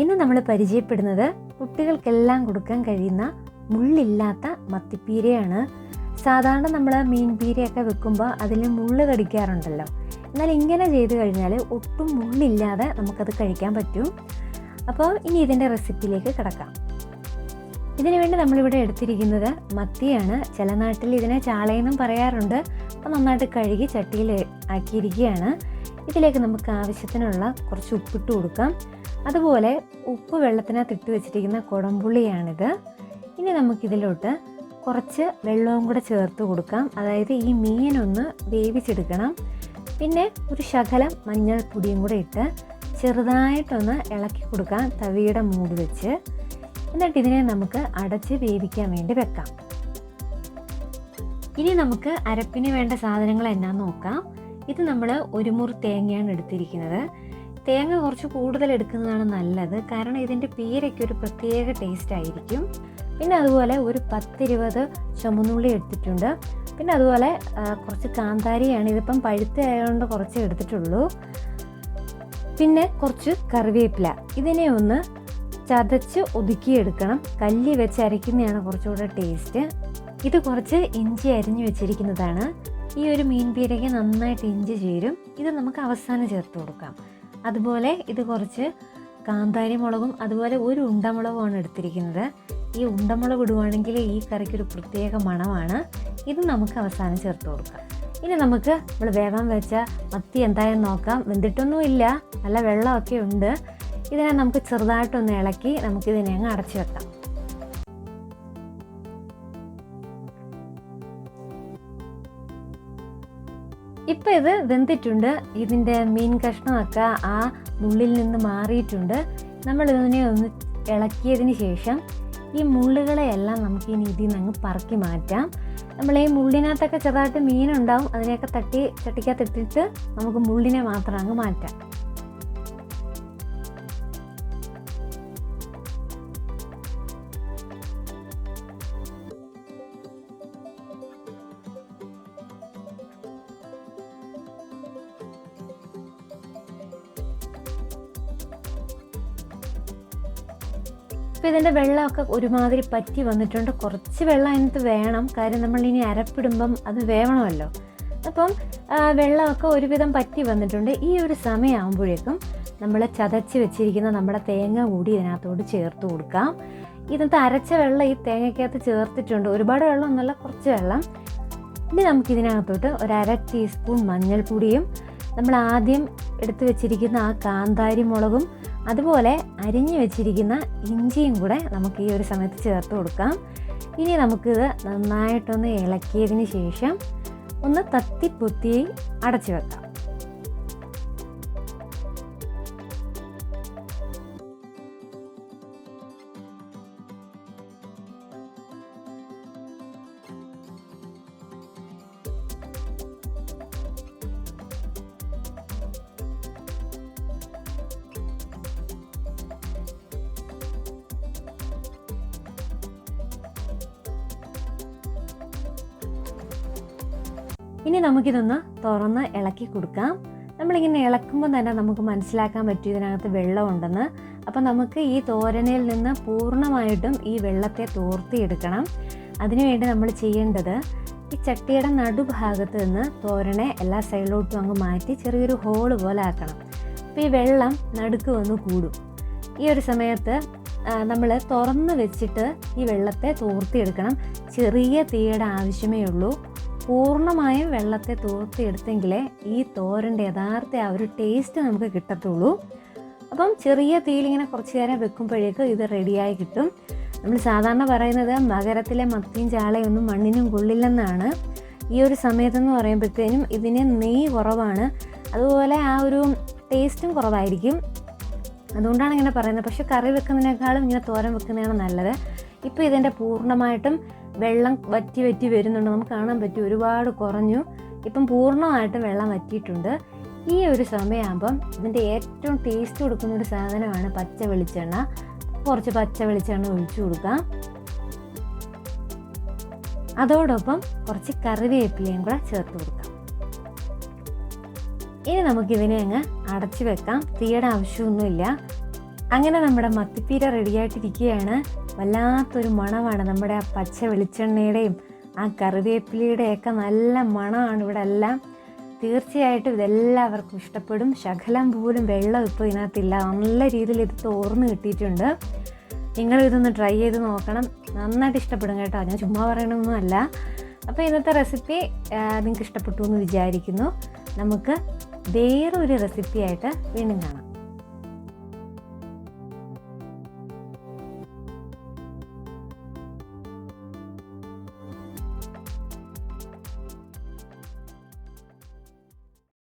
ഇന്ന് നമ്മൾ പരിചയപ്പെടുന്നത് കുട്ടികൾക്കെല്ലാം കൊടുക്കാൻ കഴിയുന്ന മുള്ളില്ലാത്ത മത്തിപ്പീരയാണ്. സാധാരണ നമ്മൾ മീൻ പീരയൊക്കെ വെക്കുമ്പോൾ അതിൽ മുള്ള് കടിക്കാറുണ്ടല്ലോ. എന്നാൽ ഇങ്ങനെ ചെയ്ത് കഴിഞ്ഞാൽ ഒട്ടും മുള്ളില്ലാതെ നമുക്കത് കഴിക്കാൻ പറ്റും. അപ്പോൾ ഇനി ഇതിന്റെ റെസിപ്പിയിലേക്ക് കിടക്കാം. ഇതിനു വേണ്ടി നമ്മളിവിടെ എടുത്തിരിക്കുന്നത് മത്തിയാണ്. ചില നാട്ടിൽ ഇതിനെ ചാളയെന്നും പറയാറുണ്ട്. അപ്പോൾ നന്നായിട്ട് കഴുകി ചട്ടിയിൽ ആക്കിയിരിക്കുകയാണ്. ഇതിലേക്ക് നമുക്ക് ആവശ്യത്തിനുള്ള കുറച്ച് ഉപ്പിട്ട് കൊടുക്കാം. അതുപോലെ ഉപ്പ് വെള്ളത്തിനകത്ത് ഇട്ട് വെച്ചിരിക്കുന്ന കുടംപുള്ളിയാണിത് ഇനി നമുക്കിതിലോട്ട് കുറച്ച് വെള്ളവും കൂടെ ചേർത്ത് കൊടുക്കാം. അതായത് ഈ മീനൊന്ന് വേവിച്ചെടുക്കണം. പിന്നെ ഒരു ശകലം മഞ്ഞൾപ്പൊടിയും കൂടെ ഇട്ട് ചെറുതായിട്ടൊന്ന് ഇളക്കി കൊടുക്കാം തവിയുടെ മൂട് വെച്ച്. എന്നിട്ട് ഇതിനെ നമുക്ക് അടച്ച് വേവിക്കാൻ വേണ്ടി വെക്കാം. ഇനി നമുക്ക് അരപ്പിന് വേണ്ട സാധനങ്ങൾ എന്നാന്ന് നോക്കാം. ഇത് നമ്മൾ ഒരു മുറി തേങ്ങയാണ് എടുത്തിരിക്കുന്നത്. തേങ്ങ കുറച്ച് കൂടുതൽ എടുക്കുന്നതാണ് നല്ലത്. കാരണം ഇതിന്റെ പീരയ്ക്ക് ഒരു പ്രത്യേക ടേസ്റ്റ് ആയിരിക്കും. പിന്നെ അതുപോലെ ഒരു പത്തിരുപത് ചുമന്നുള്ളി എടുത്തിട്ടുണ്ട്. പിന്നെ അതുപോലെ കുറച്ച് കാന്താരിയാണ്. ഇതിപ്പം പഴുത്ത ആയതുകൊണ്ട് കുറച്ച് എടുത്തിട്ടുള്ളൂ. പിന്നെ കുറച്ച് കറിവേപ്പില. ഇതിനെ ഒന്ന് ചതച്ച് ഒതുക്കിയെടുക്കണം കല്ലി വെച്ച് അരയ്ക്കുന്നതാണ് കുറച്ചുകൂടെ ടേസ്റ്റ് ഇത് കുറച്ച് ഇഞ്ചി അരിഞ്ഞു വെച്ചിരിക്കുന്നതാണ്. ഈ ഒരു മീൻ പീരയ്ക്ക് നന്നായിട്ട് ഇഞ്ചി ചേരും. ഇത് നമുക്ക് അവസാനം ചേർത്ത് കൊടുക്കാം. അതുപോലെ ഇത് കുറച്ച് കാന്താരി മുളകും അതുപോലെ ഒരു ഉണ്ടമുളകുമാണ് എടുത്തിരിക്കുന്നത്. ഈ ഉണ്ടമുളക് ഇടുവാണെങ്കിൽ ഈ കറിക്ക് ഒരു പ്രത്യേക മണമാണ്. ഇത് നമുക്ക് അവസാനം ചേർത്ത് കൊടുക്കാം. ഇനി നമുക്ക് നമ്മൾ വേഗം വെച്ച മത്തി എന്തായാലും നോക്കാം. വെന്തിട്ടൊന്നും ഇല്ല നല്ല വെള്ളമൊക്കെ ഉണ്ട്. ഇതിനെ നമുക്ക് ചെറുതായിട്ടൊന്ന് ഇളക്കി നമുക്കിതിനെ അങ്ങ് അടച്ചു വെക്കാം. ഇത് വെന്തിട്ടുണ്ട്. ഇതിന്റെ മീൻ കഷ്ണമൊക്കെ ആ മുള്ളിൽ നിന്ന് മാറിയിട്ടുണ്ട്. നമ്മൾ ഇതിനെ ഒന്ന് ഇളക്കിയതിന് ശേഷം ഈ മുള്ളുകളെയെല്ലാം നമുക്ക് ഇനി ഇതിൽ നിന്ന് അങ്ങ് പറക്കി മാറ്റാം. നമ്മൾ ഈ മുള്ളിനകത്തൊക്കെ ചെറുതായിട്ട് മീനുണ്ടാവും. അതിനെയൊക്കെ തട്ടി ചട്ടിക്കകത്തിട്ടിട്ട് നമുക്ക് മുള്ളിനെ മാത്രം അങ്ങ് മാറ്റാം. അപ്പോൾ ഇതിന്റെ വെള്ളമൊക്കെ ഒരുമാതിരി പറ്റി വന്നിട്ടുണ്ട്. കുറച്ച് വെള്ളം അതിനകത്ത് വേണം. കാര്യം നമ്മൾ ഇനി അരപ്പിടുമ്പം അത് വേവണമല്ലോ. അപ്പം വെള്ളമൊക്കെ ഒരുവിധം പറ്റി വന്നിട്ടുണ്ട്. ഈ ഒരു സമയമാകുമ്പോഴേക്കും നമ്മൾ ചതച്ച് വെച്ചിരിക്കുന്ന നമ്മുടെ തേങ്ങ കൂടി ഇതിനകത്തോട് ചേർത്ത് കൊടുക്കാം. ഇതിനകത്ത് അരച്ച വെള്ളം ഈ തേങ്ങയ്ക്കകത്ത് ചേർത്തിട്ടുണ്ട്. ഒരുപാട് വെള്ളം ഒന്നുമല്ല കുറച്ച് വെള്ളം. ഇനി നമുക്ക് ഇതിനകത്തോട്ട് ഒരു അര ടീസ്പൂൺ മഞ്ഞൾപ്പൊടിയും നമ്മൾ ആദ്യം എടുത്തു വെച്ചിരിക്കുന്ന ആ കാന്താരി മുളകും അതുപോലെ അരിഞ്ഞു വെച്ചിരിക്കുന്ന ഇഞ്ചിയും കൂടെ നമുക്ക് ഈ ഒരു സമയത്ത് ചേർത്ത് കൊടുക്കാം. ഇനി നമുക്കിത് നന്നായിട്ടൊന്ന് ഇളക്കിയതിന് ശേഷം ഒന്ന് തത്തിപ്പൊത്തി അടച്ചു വെക്കാം. ഇനി നമുക്കിതൊന്ന് തുറന്ന് ഇളക്കി കൊടുക്കാം. നമ്മളിങ്ങനെ ഇളക്കുമ്പോൾ തന്നെ നമുക്ക് മനസ്സിലാക്കാൻ പറ്റും ഇതിനകത്ത് വെള്ളമുണ്ടെന്ന്. അപ്പം നമുക്ക് ഈ തോരനയിൽ നിന്ന് പൂർണമായിട്ടും ഈ വെള്ളത്തെ തോർത്തിയെടുക്കണം. അതിനുവേണ്ടി നമ്മൾ ചെയ്യേണ്ടത് ഈ ചട്ടിയുടെ നടുഭാഗത്ത് നിന്ന് തോരനെ എല്ലാ സൈഡിലോട്ടും അങ്ങ് മാറ്റി ചെറിയൊരു ഹോൾ പോലെ ആക്കണം. അപ്പോൾ ഈ വെള്ളം നടുക്ക് വന്ന് കൂടും. ഈ ഒരു സമയത്ത് നമ്മൾ തുറന്ന് വെച്ചിട്ട് ഈ വെള്ളത്തെ തോർത്തിയെടുക്കണം. ചെറിയ തീയുടെ ആവശ്യമേ ഉള്ളൂ. പൂർണമായും വെള്ളത്തെ തോർത്തിയെടുത്തെങ്കിലേ ഈ തോരന്റെ യഥാർത്ഥ ആ ഒരു ടേസ്റ്റ് നമുക്ക് കിട്ടത്തുള്ളൂ. അപ്പം ചെറിയ തീയിലിങ്ങനെ കുറച്ച് നേരം വെക്കുമ്പോഴേക്ക് ഇത് റെഡിയായി കിട്ടും. നമ്മൾ സാധാരണ പറയുന്നത് മകരത്തിലെ മത്തിയും ചാളയൊന്നും മണ്ണിനും കൊള്ളില്ലെന്നാണ്. ഈ ഒരു സമയത്തെന്ന് പറയുമ്പോഴത്തേനും ഇതിന് നെയ്യ് കുറവാണ്. അതുപോലെ ആ ഒരു ടേസ്റ്റും കുറവായിരിക്കും. അതുകൊണ്ടാണ് ഇങ്ങനെ പറയുന്നത്. പക്ഷേ കറി വെക്കുന്നതിനേക്കാളും ഇങ്ങനെ തോരൻ വെക്കുന്നതാണ് നല്ലത്. ഇപ്പോൾ ഇതിന്റെ പൂർണമായിട്ടും വെള്ളം വറ്റി വറ്റി വരുന്നുണ്ട്. നമുക്ക് കാണാൻ പറ്റും ഒരുപാട് കുറഞ്ഞു. ഇപ്പം പൂർണമായിട്ടും വെള്ളം വറ്റിയിട്ടുണ്ട്. ഈ ഒരു സമയമാകുമ്പം ഇതിന്റെ ഏറ്റവും ടേസ്റ്റ് കൊടുക്കുന്ന ഒരു സാധനമാണ് പച്ച വെളിച്ചെണ്ണ. കുറച്ച് പച്ച വെളിച്ചെണ്ണ ഒഴിച്ചു കൊടുക്കാം. അതോടൊപ്പം കുറച്ച് കറിവേപ്പിലയും കൂടെ ചേർത്ത് കൊടുക്കാം. ഇനി നമുക്കിതിനെ അങ്ങ് അടച്ചു വെക്കാം. തീയുടെ ആവശ്യമൊന്നുമില്ല. അങ്ങനെ നമ്മുടെ മത്തിപ്പീര റെഡിയായിട്ടിരിക്കുകയാണ്. വല്ലാത്തൊരു മണമാണ് നമ്മുടെ ആ പച്ച വെളിച്ചെണ്ണയുടെയും ആ കറിവേപ്പിലയുടെയൊക്കെ നല്ല മണമാണ് ഇവിടെ എല്ലാം തീർച്ചയായിട്ടും ഇതെല്ലാവർക്കും ഇഷ്ടപ്പെടും. ശകലം പോലും വെള്ളം ഇപ്പോൾ ഇതിനകത്തില്ല. നല്ല രീതിയിൽ ഇത് തോർന്ന് കിട്ടിയിട്ടുണ്ട്. നിങ്ങൾ ഇതൊന്ന് ട്രൈ ചെയ്ത് നോക്കണം. നന്നായിട്ട് ഇഷ്ടപ്പെടും കേട്ടോ. ഞാൻ ചുമ്മാ പറയണമൊന്നുമല്ല അപ്പോൾ ഇന്നത്തെ റെസിപ്പി നിങ്ങൾക്ക് ഇഷ്ടപ്പെട്ടു എന്ന് വിചാരിക്കുന്നു. നമുക്ക് വേറൊരു റെസിപ്പിയായിട്ട് വീണ്ടും കാണാം.